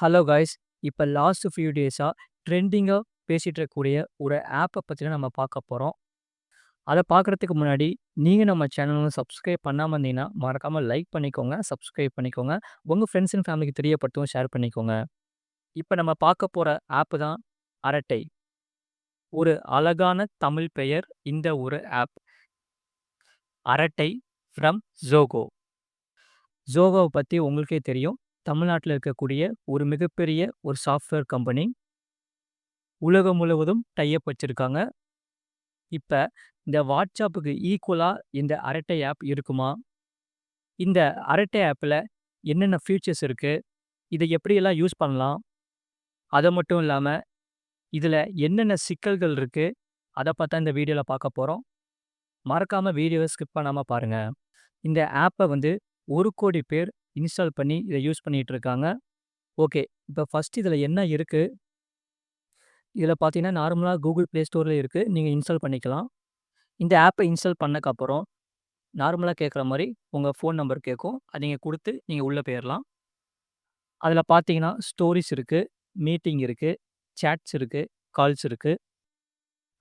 Hello guys. இப்போ last few டேஸாக ட்ரெண்டிங்காக பேசிகிட்டு இருக்கக்கூடிய ஒரு ஆப்பை பற்றின நம்ம பார்க்க போகிறோம் அதை பார்க்கறதுக்கு முன்னாடி, நீங்கள் நம்ம சேனலும் சப்ஸ்கிரைப் பண்ணாமல் இருந்தீங்கன்னா, மறக்காமல் லைக் பண்ணிக்கோங்க, சப்ஸ்கிரைப் பண்ணிக்கோங்க. உங்கள் ஃப்ரெண்ட்ஸ் அண்ட் ஃபேமிலிக்கு தெரியப்படுத்தவும் ஷேர் பண்ணிக்கோங்க. இப்போ நம்ம பார்க்க போகிற ஆப்பு தான் அரட்டை. ஒரு அழகான தமிழ் பெயர் இந்த ஒரு ஆப். அரட்டை ஃப்ரம் ஜோகோ ஜோகோவை பற்றி உங்களுக்கே தெரியும். தமிழ்நாட்டில் இருக்கக்கூடிய ஒரு மிகப்பெரிய ஒரு சாஃப்ட்வேர் கம்பெனி. உலகம் முழுவதும் டைப் வச்சுருக்காங்க இப்போ இந்த வாட்ஸ்அப்புக்கு ஈக்குவலாக இந்த அரட்டை ஆப் இருக்குமா? இந்த அரட்டை ஆப்பில் என்னென்ன ஃபீச்சர்ஸ் இருக்குது இதை எப்படியெல்லாம் யூஸ் பண்ணலாம்? அதை மட்டும் இல்லாமல் இதில் என்னென்ன சிக்கல்கள் இருக்குது அதை பார்த்தா இந்த வீடியோவில் பார்க்க போகிறோம் மறக்காமல் வீடியோவை ஸ்கிப் பண்ணாமல் பாருங்கள் இந்த ஆப்பை வந்து ஒரு கோடி பேர் இன்ஸ்டால் பண்ணி இதை யூஸ் பண்ணிகிட்டு இருக்காங்க. ஓகே. இப்போ ஃபஸ்ட் இதில் என்ன இருக்குது இதில் பார்த்தீங்கன்னா, நார்மலாக கூகுள் ப்ளே ஸ்டோரில் இருக்குது நீங்கள் இன்ஸ்டால் பண்ணிக்கலாம். இந்த ஆப்பை இன்ஸ்டால் பண்ணக்கப்புறம் நார்மலாக கேட்குற மாதிரி உங்கள் ஃபோன் நம்பர் கேட்கும். அதை நீங்கள் கொடுத்து நீங்கள் உள்ளே போயிடலாம் அதில் பார்த்தீங்கன்னா, ஸ்டோரிஸ் இருக்குது மீட்டிங் இருக்குது சேட்ஸ் இருக்குது கால்ஸ் இருக்குது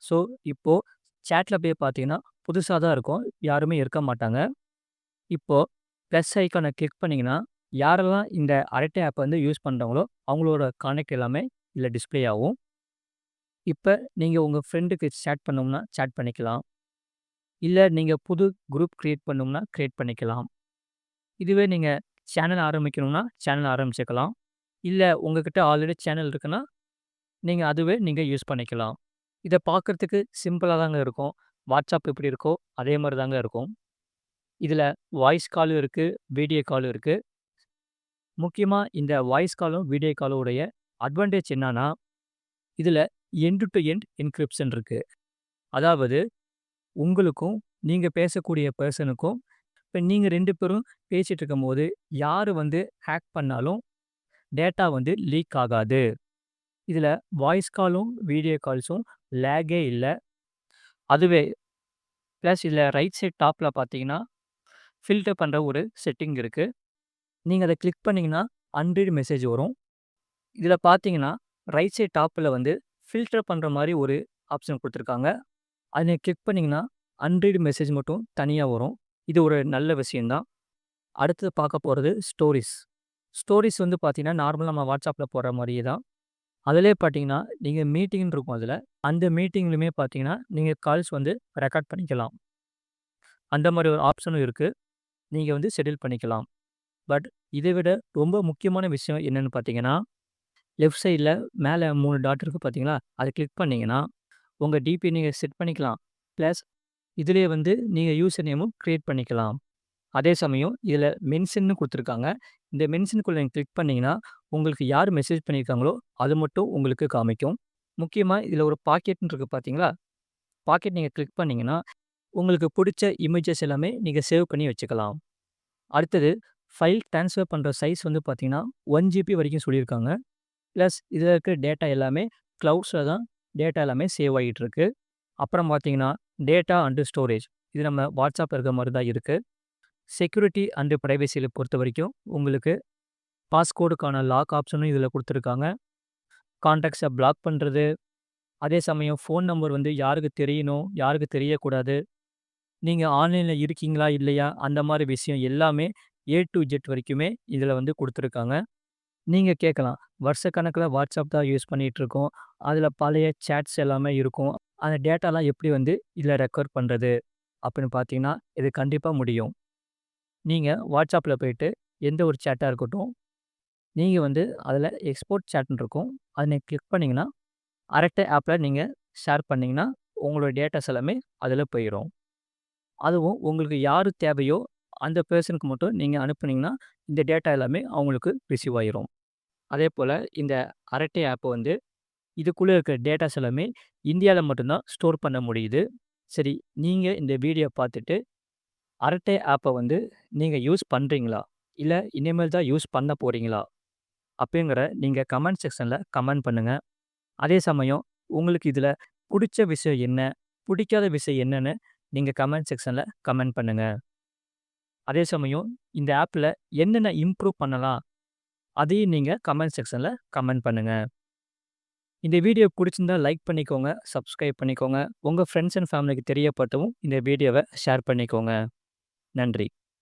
ஸோ, இப்போது சேட்டில் போய் பார்த்தீங்கன்னா, புதுசாக தான் இருக்கும். யாருமே இருக்க மாட்டாங்க. இப்போ ப்ளஸ் ஐக்கானை கிளிக் பண்ணிங்கன்னா யாரெல்லாம் இந்த அரட்டை ஆப்பை வந்து யூஸ் பண்ணுறாங்களோ அவங்களோட கான்டெக்ட் எல்லாமே இதில் டிஸ்ப்ளே ஆகும். இப்போ நீங்கள் உங்கள் ஃப்ரெண்டுக்கு சேட் பண்ணணும்னா, சேட் பண்ணிக்கலாம். இல்லை நீங்கள் புது குரூப் க்ரியேட் பண்ணோம்னா க்ரியேட் பண்ணிக்கலாம். இதுவே நீங்கள் சேனல் ஆரம்பிக்கணும்னா, சேனல் ஆரம்பிச்சுக்கலாம். இல்லை உங்ககிட்ட ஆல்ரெடி சேனல் இருக்குன்னா, நீங்கள் அதுவே நீங்கள் யூஸ் பண்ணிக்கலாம். இதை பார்க்கறதுக்கு சிம்பிளாக தாங்க இருக்கும். வாட்ஸ்அப் எப்படி இருக்கோ, அதே மாதிரி தாங்க இருக்கும். இதில் வாய்ஸ் காலும் இருக்குது வீடியோ காலும் இருக்குது முக்கியமாக இந்த வாய்ஸ் காலும், வீடியோ காலும் உடைய அட்வான்டேஜ் என்னன்னா, இதில் எண்ட் டு எண்ட் என்கிரிப்ஷன் இருக்குது அதாவது உங்களுக்கும், நீங்கள் பேசக்கூடிய பர்சனுக்கும் இப்போ நீங்கள் ரெண்டு பேரும் பேசிட்டு இருக்கும்போது, யார் வந்து ஹேக் பண்ணாலும், டேட்டா வந்து லீக் ஆகாது. இதில் வாய்ஸ் காலும், வீடியோ கால்ஸும் லேக்கே இல்லை. அதுவே ப்ளஸ் இதில் ரைட் சைட் டாப்பில் பார்த்தீங்கன்னா, ஃபில்டர் பண்ணுற ஒரு செட்டிங் இருக்குது நீங்கள் அதை கிளிக் பண்ணிங்கன்னா அன்ரீட் மெசேஜ் வரும். இதில் பார்த்தீங்கன்னா, ரைட் சைட் டாப்பில் வந்து ஃபில்டர் பண்ணுற மாதிரி ஒரு ஆப்ஷன் கொடுத்துருக்காங்க அதை நீங்கள் கிளிக் பண்ணிங்கன்னா அன்ரீட் மெசேஜ் மட்டும் தனியாக வரும். இது ஒரு நல்ல விஷயம் தான். அடுத்தது பார்க்க போகிறது ஸ்டோரீஸ். ஸ்டோரீஸ் வந்து பார்த்திங்கன்னா நார்மலாக நம்ம வாட்ஸ்அப்பில் போடுற மாதிரியே தான். அதிலே பார்த்தீங்கன்னா, நீங்கள் மீட்டிங்னு இருக்கும் அதில் அந்த மீட்டிங்லையுமே பார்த்தீங்கன்னா, நீங்கள் கால்ஸ் வந்து ரெக்கார்ட் பண்ணிக்கலாம். அந்த மாதிரி ஒரு ஆப்ஷனும் இருக்குது நீங்கள் வந்து ஷெட்யூல் பண்ணிக்கலாம். பட் இதை விட ரொம்ப முக்கியமான விஷயம் என்னென்னு பார்த்தீங்கன்னா, லெஃப்ட் சைடில் மேலே மூணு டாட் இருக்குது பார்த்தீங்களா? அதை கிளிக் பண்ணீங்கன்னா, உங்கள் டிபி நீங்கள் செட் பண்ணிக்கலாம். ப்ளஸ் இதுலயே வந்து நீங்கள் யூசர் நேமும் க்ரியேட் பண்ணிக்கலாம். அதே சமயம் இதில் மென்ஷன்னு கொடுத்துருக்காங்க இந்த மென்ஷனுக்குள்ள நீங்கள் கிளிக் பண்ணிங்கன்னா உங்களுக்கு யார் மெசேஜ் பண்ணியிருக்காங்களோ, அது மட்டும் உங்களுக்கு காமிக்கும். முக்கியமாக இதில் ஒரு பாக்கெட்னு இருக்குது பார்த்தீங்களா? பாக்கெட் நீங்கள் கிளிக் பண்ணிங்கன்னா உங்களுக்கு பிடிச்ச இமேஜஸ் எல்லாமே நீங்கள் சேவ் பண்ணி வச்சுக்கலாம். அடுத்தது ஃபைல் ட்ரான்ஸ்ஃபர் பண்ணுற சைஸ் வந்து பார்த்தீங்கன்னா, ஒன் ஜிபி வரைக்கும் சொல்லியிருக்காங்க. ப்ளஸ் இதில் இருக்கிற டேட்டா எல்லாமே க்ளவுட்ஸில் தான் டேட்டா எல்லாமே சேவ் ஆகிட்டு இருக்கு. அப்புறம் பார்த்தீங்கன்னா, டேட்டா அண்டு ஸ்டோரேஜ். இது நம்ம வாட்ஸ்அப் இருக்கிற மாதிரி தான் இருக்கு. செக்யூரிட்டி அண்டு ப்ரைவசியில் பொறுத்த வரைக்கும் உங்களுக்கு பாஸ்கோடுக்கான லாக் ஆப்ஷனும் இதில் கொடுத்துருக்காங்க கான்டாக்ட்ஸை பிளாக் பண்ணுறது அதே சமயம் ஃபோன் நம்பர் வந்து யாருக்கு தெரியணும், யாருக்கு தெரியக்கூடாது. நீங்க ஆன்லைன்ல இருக்கீங்களா, இல்லையா? அந்த மாரி விஷயம் எல்லாமே ஏ டூ ஜெட் வரைக்குமே இதில் வந்து குடுத்துருக்காங்க. நீங்க கேட்கலாம், வருஷக்கணக்குல WhatsApp தான் யூஸ் பண்ணிட்டு இருக்கோம். பழைய சேட்ஸ் எல்லாமே இருக்கும். அந்த டேட்டாலாம் எப்படி வந்து இதில் ரெக்கவர் பண்றது? அப்படின்னு பார்த்தீங்கன்னா, இது கண்டிப்பா முடியும். நீங்க WhatsAppல போயிட்டு எந்த ஒரு சேட்டா இருக்கட்டும், நீங்க வந்து அதில் எக்ஸ்போர்ட் சேட்ன்னு இருக்கும். அத நீங்க கிளிக் பண்ணீங்கன்னா, அரட்டை ஆப்ல நீங்க ஷேர் பண்ணீங்கன்னா, உங்களோட டேட்டாஸ் எல்லாமே அதில் போயிரும். அதுவும் உங்களுக்கு யார் தேவையோ, அந்த பர்சனுக்கு மட்டும் நீங்கள் அனுப்புனீங்கன்னா, இந்த டேட்டா எல்லாமே அவங்களுக்கு ரிசீவ் ஆயிரும். அதேபோல இந்த அரட்டை ஆப்பை வந்து, இதுக்குள்ளே இருக்கிற டேட்டாஸ் எல்லாமே இந்தியாவில் மட்டும்தான் ஸ்டோர் பண்ண முடியுது. சரி, நீங்கள் இந்த வீடியோ பார்த்துட்டு, அரட்டை ஆப்பை வந்து நீங்கள் யூஸ் பண்ணுறீங்களா இல்லை இனிமேல் தான் யூஸ் பண்ண போகிறீங்களா அப்படிங்கிற நீங்கள் கமெண்ட் செக்ஷனில் கமெண்ட் பண்ணுங்கள் அதே சமயம் உங்களுக்கு இதில் பிடிச்ச விஷயம் என்ன? பிடிக்காத விஷயம் என்னன்னு நீங்கள் கமெண்ட் செக்ஷனில் கமெண்ட் பண்ணுங்கள் அதே சமயம் இந்த ஆப்பில் என்னென்ன இம்ப்ரூவ் பண்ணலாம்? அதையும் நீங்கள் கமெண்ட் செக்ஷனில் கமெண்ட் பண்ணுங்கள் இந்த வீடியோ பிடிச்சிருந்தால் லைக் பண்ணிக்கோங்க, சப்ஸ்கிரைப் பண்ணிக்கோங்க. உங்கள் ஃப்ரெண்ட்ஸ் அண்ட் ஃபேமிலிக்கு தெரியப்பட்டவும் இந்த வீடியோவை ஷேர் பண்ணிக்கோங்க. நன்றி.